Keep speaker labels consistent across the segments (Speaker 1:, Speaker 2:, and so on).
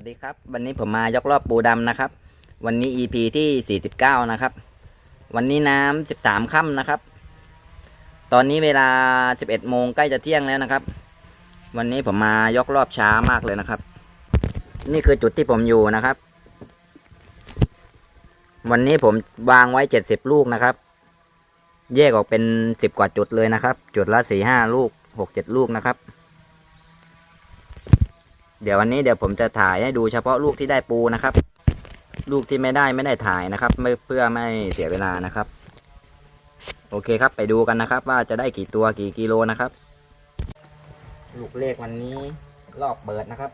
Speaker 1: วัสดีครับ วันนี้ผมมายกรอบปูดำนะครับ วันนี้ EP ที่49นะครับ วันนี้น้ำ13ค่ำนะครับ ตอนนี้เวลา 11โมงใกล้จะเที่ยงแล้วนะครับ วันนี้ผมมายกรอบช้ามากเลยนะครับ นี่คือจุดที่ผมอยู่นะครับ วันนี้ผมวางไว้ 70 ลูกนะครับ แยกออกเป็น 10 กว่าจุดเลยนะครับ จุดละ4-5ลูก6-7ลูกนะครับ เดี๋ยววันนี้เดี๋ยวผมจะถ่ายให้ดูเฉพาะลูกที่ได้ปูนะครับ ลูกที่ไม่ได้ไม่ได้ถ่ายนะครับไม่เพื่อไม่เสียเวลานะครับ โอเคครับไปดูกันนะครับ ว่าจะได้กี่ตัวกี่กิโลนะครับ ลูกเลขวันนี้รอบเปิดนะครับ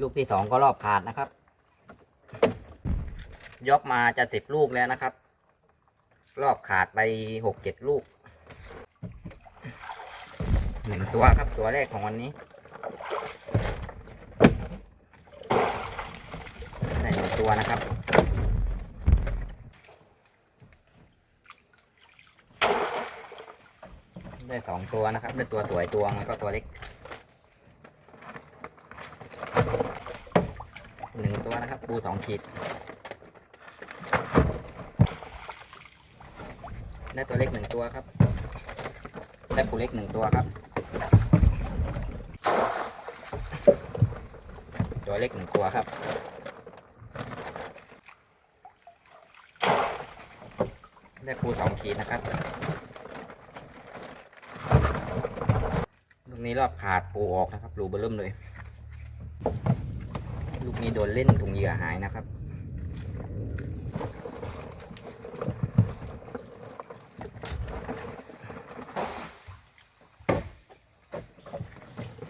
Speaker 1: ลูกที่สองก็รอบขาดนะครับ ยกมาจะสิบลูกแล้วนะครับ รอบขาดไปหกเจ็ดลูกหนึ่งตัวครับตัวแรกของวันนี้ ได้หนึ่ง ตัวนะครับ ได้สองตัวนะครับ ได้ตัวสวยตัวแล้วก็ตัวเล็กหนึ่งตัวนะครับ ปูสองขีด ได้ตัวเล็กหนึ่งตัวครับ ได้ปูเล็กหนึ่งตัวครับ ตัวเล็กหนึ่งตัวครับ ได้ปูสองขีดนะครับลูกนี้รอบขาดปูออกนะครับรูเบลิ่มเลย ลูกนี้โดนเล่นถุงเหยื่อหายนะครับ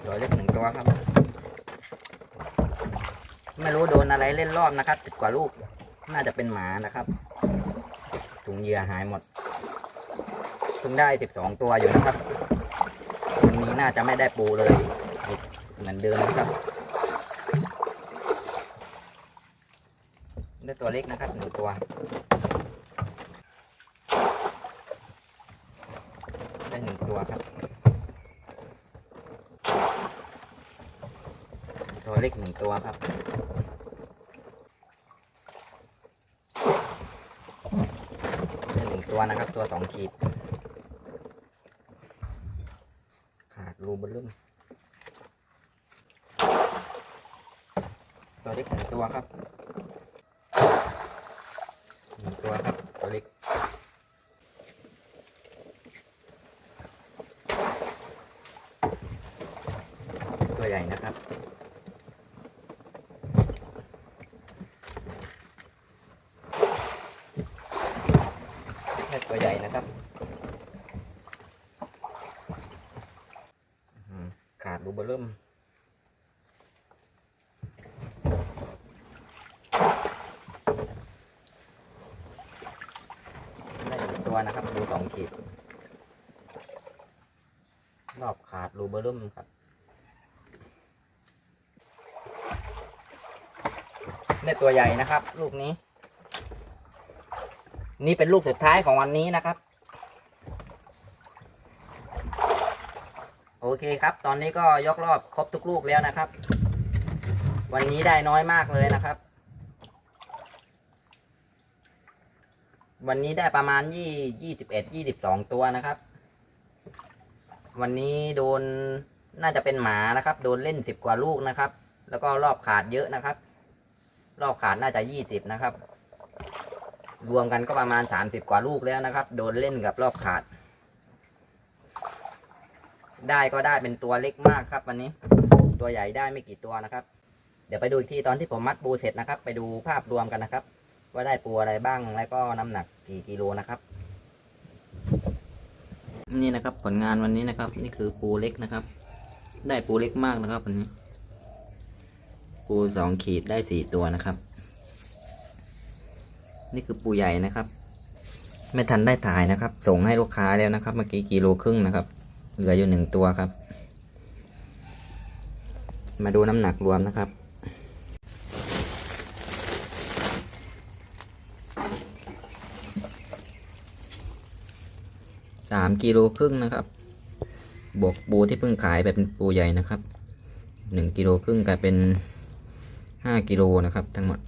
Speaker 1: ตัวเล็กหนึ่งตัวครับ ไม่รู้โดนอะไรเล่นรอบนะครับสิบกว่าลูก น่าจะเป็นหมานะครับ ถุงเหยื่อหายหมดเพิ่งได้สิบสองตัวอยู่นะครับ วันนี้น่าจะไม่ได้ปูเลย เหมือนเดิมนะครับ ได้ตัวเล็กนะครับหนึ่งตัว ได้หนึ่งตัวครับ ตัวเล็กหนึ่งตัวครับ ได้หนึ่ง ตัวนะครับ ตัวสองขีด ขาดรูบอลลุ่มตัวเล็กหนึ่งตัวครับหนึ่งตัวครับ ตัวเล็กตัวใหญ่นะครับ แค่ตัวใหญ่นะครับอื้อหือขา ดรูเบอร์เริ่มได้หนึ่งตัวนะครับรูสองขีด รอบขาดรูเบอร์เริ่มครับ ได้ตัวใหญ่นะครับ ลูกนี้ นี่เป็นลูกสุดท้ายของวันนี้นะครับ โอเคครับ ตอนนี้ก็ยกรอบครบทุกลูกแล้วนะครับ วันนี้ได้น้อยมากเลยนะครับ วันนี้ได้ประมาณยี่ยี่สิบเอ็ดยี่สิบสองตัวนะครับ วันนี้โดนน่าจะเป็นหมานะครับ โดนเล่นสิบกว่าลูกนะครับ แล้วก็รอบขาดเยอะนะครับ รอบขาดน่าจะยี่สิบนะครับ รวมกันก็ประมาณสามสิบกว่าลูกแล้วนะครับ โดนเล่นกับรอบขาด ได้ก็ได้เป็นตัวเล็กมากครับวันนี้ ตัวใหญ่ได้ไม่กี่ตัวนะครับ เดี๋ยวไปดูอีกทีตอนที่ผมมัดปูเสร็จนะครับ ไปดูภาพรวมกันนะครับ ว่าได้ปูอะไรบ้างแล้วก็น้ำหนักกี่กิโลนะครับ นี่นะครับผลงานวันนี้นะครับ นี่คือปูเล็กนะครับ ได้ปูเล็กมากนะครับวันนี้ ปูสองขีดได้สี่ตัวนะครับ นี่คือปูใหญ่นะครับ ไม่ทันได้ถ่ายนะครับ ส่งให้ลูกค้าแล้วนะครับ เมื่อกี้กิโลครึ่งนะครับ เหลืออยู่หนึ่งตัวครับ มาดูน้ำหนักรวมนะครับ สามกิโลครึ่งนะครับ บวกปูที่เพิ่งขายไปเป็นปูใหญ่นะครับหนึ่งกิโลครึ่งกลายเป็นห้ากิโลนะครับ ทั้งหมด